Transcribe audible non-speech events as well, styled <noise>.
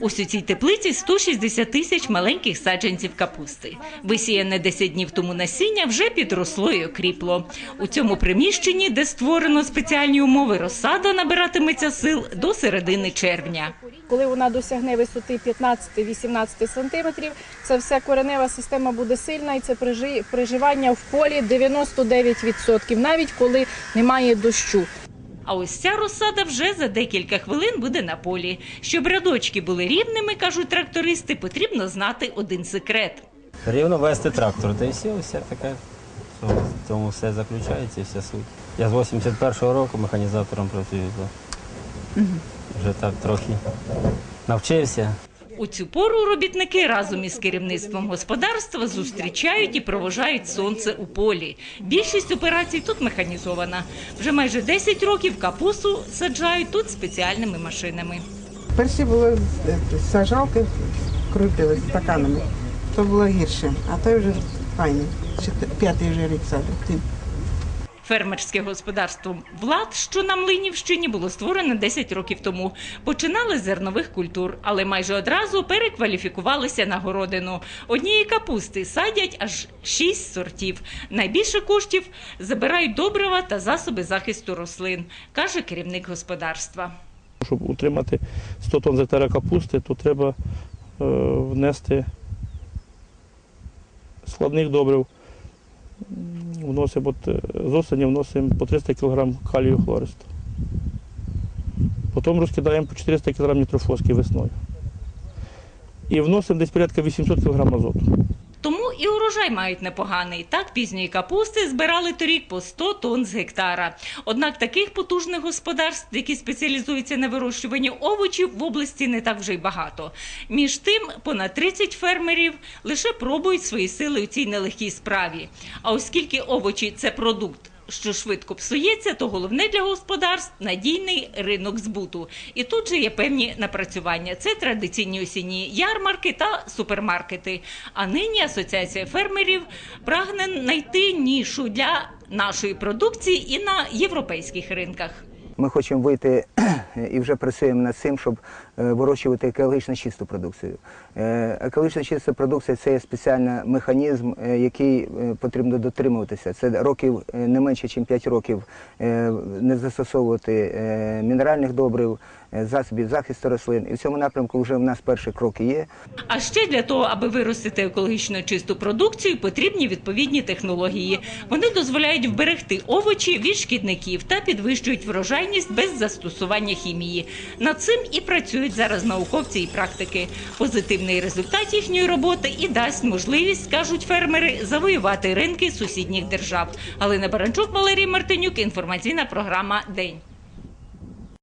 Ось у цій теплиці 160 тисяч маленьких саджанців капусти. Висіяне 10 днів тому насіння вже підросло і окріпло. У цьому приміщенні, де створено спеціальні умови, розсада набиратиметься сил до середини червня. Коли вона досягне висоти 15-18 сантиметрів, це все коренева система буде сильна і це прижи- приживання в полі 99%, навіть коли немає дощу. А ось ця розсада вже за декілька хвилин буде на полі. Щоб рядочки були рівними, кажуть трактористи, потрібно знати один секрет. Рівно вести трактор, та й все, все таке. В тому все заключається, вся суть. Я з 81-го року механізатором працюю. Вже так трохи навчився. У цю пору робітники разом із керівництвом господарства зустрічають і провожають сонце у полі. Більшість операцій тут механізована. Вже майже 10 років капусту саджають тут спеціальними машинами. Перші були е, сажалки, крутили стаканами. То було гірше, а то вже файно. П'ятий вже рік садить. Фермерське господарство влад, що на Млинівщині, було створене 10 років тому. Починали з зернових культур, але майже одразу перекваліфікувалися на городину. Однієї капусти садять аж 6 сортів. Найбільше коштів забирають добрива та засоби захисту рослин, каже керівник господарства. Щоб утримати 100 тонн з гектара капусти, то треба е, внести складних добрив. Вносимо е, з осені вносимо по 300 кг калію хлористу. Потім розкидаємо по 400 кг нітрофоски весною. І вносимо десь порядка 800 кг азоту. І урожай мають непоганий. Так пізньої капусти збирали торік по 100 тонн з гектара. Однак таких потужних господарств, які спеціалізуються на вирощуванні овочів, в області не так вже й багато. Між тим, понад 30 фермерів лише пробують свої сили у цій нелегкій справі. А оскільки овочі це продукт. Що швидко псується, то головне для господарств надійний ринок збуту. І тут же є певні напрацювання. Це традиційні осінні ярмарки та супермаркети. А нині асоціація фермерів прагне знайти нішу для нашої продукції і на європейських ринках. Ми хочемо вийти <clears throat> і вже працюємо над цим, щоб е, вирощувати екологічно чисту продукцію. Е, Екологічно чиста продукція це є спеціальний механізм, е, який потрібно дотримуватися. Це років не менше, ніж 5 років не застосовувати мінеральних добрив, засобів захисту рослин. І в цьому напрямку вже в нас перші кроки є. А ще для того, аби виростити екологічно чисту продукцію, потрібні відповідні технології. Вони дозволяють вберегти овочі від шкідників та підвищують врожайність без застосування хімії. Над цим і працюють зараз науковці і практики. Позитивний результат їхньої роботи і дасть можливість, кажуть фермери, завоювати ринки сусідніх держав. Галина Баранчук, Валерій Мартинюк. Інформаційна програма День.